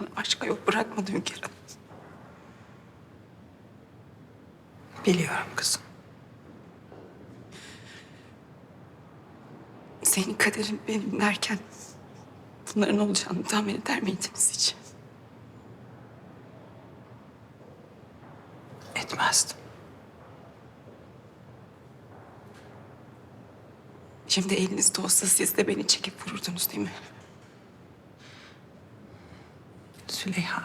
Bana başka yol bırakmadı Hünkar. Biliyorum kızım. Senin kaderin benim derken bunların olacağını tahmin eder miydiniz hiç? Etmezdim. Şimdi elinizde olsa siz de beni çekip vururdunuz değil mi? Züleyha.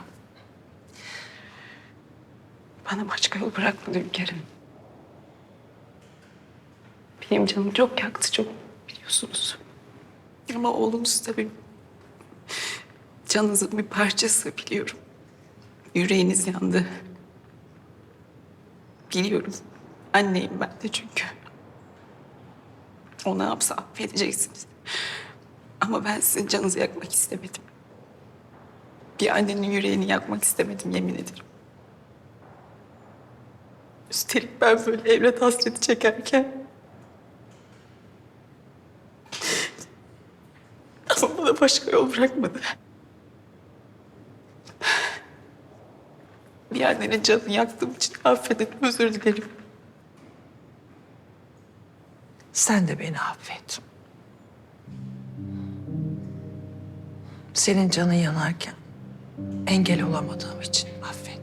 Bana başka yol bırakmadı Hünkârım. Benim canım çok yaktı çok biliyorsunuz. Ama oğlunuz da benim canınızın bir parçası biliyorum. Yüreğiniz yandı. Biliyorum. Anneyim ben de çünkü. O ne yapsa affedeceksiniz. Ama ben sizin canınızı yakmak istemedim. Bir annenin yüreğini yakmak istemedim yemin ederim. Üstelik ben böyle evlat hasreti çekerken... Ama bana başka yol bırakmadı. Bir annenin canını yaktığım için affedin, özür dilerim. Sen de beni affet. Senin canın yanarken engel olamadığım için affet.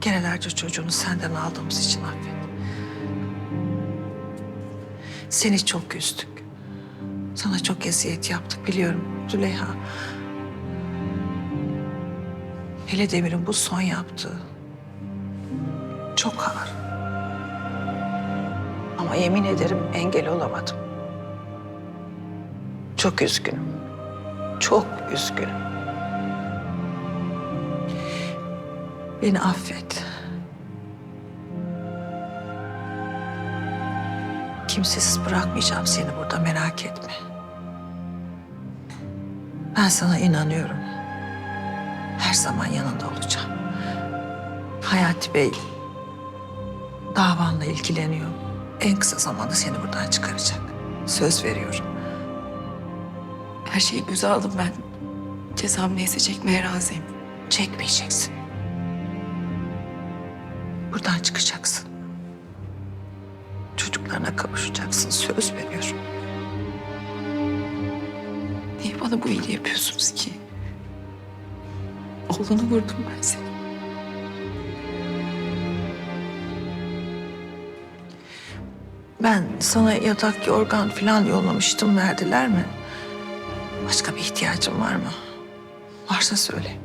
Genelerce çocuğunu senden aldığımız için affet. Seni çok üzdük. Sana çok eziyet yaptık biliyorum Züleyha. Hele Demir'in bu son yaptığı çok ağır. Ama yemin ederim engel olamadım. Çok üzgünüm. Çok üzgünüm. Beni affet. Kimsesiz bırakmayacağım seni burada merak etme. Ben sana inanıyorum. Her zaman yanında olacağım. Hayati Bey davanla ilgileniyor. En kısa zamanda seni buradan çıkaracak. Söz veriyorum. Her şeyi göze aldım ben. Cezam neyse çekmeye razıyım. Çekmeyeceksin. Buradan çıkacaksın. Çocuklarına kavuşacaksın. Söz veriyorum. Niye bana bu iyiliği yapıyorsunuz ki? Oğlunu vurdum ben seni. Ben sana yatak, yorgan falan yollamıştım. Verdiler mi? Başka bir ihtiyacın var mı? Varsa söyle.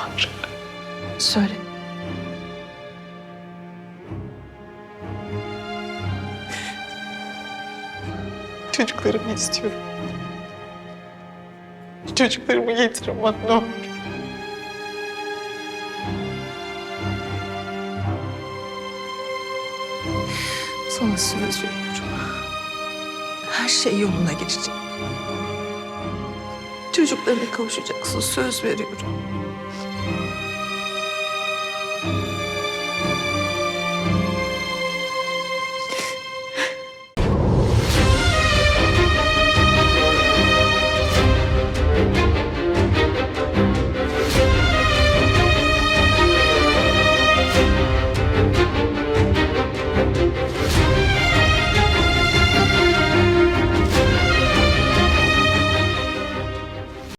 Var. Söyle. Çocuklarımı istiyorum. Çocuklarımı getirin bana ne olur. Sana söz veriyorum. Her şey yoluna girecek. Çocuklarına kavuşacaksın. Söz veriyorum.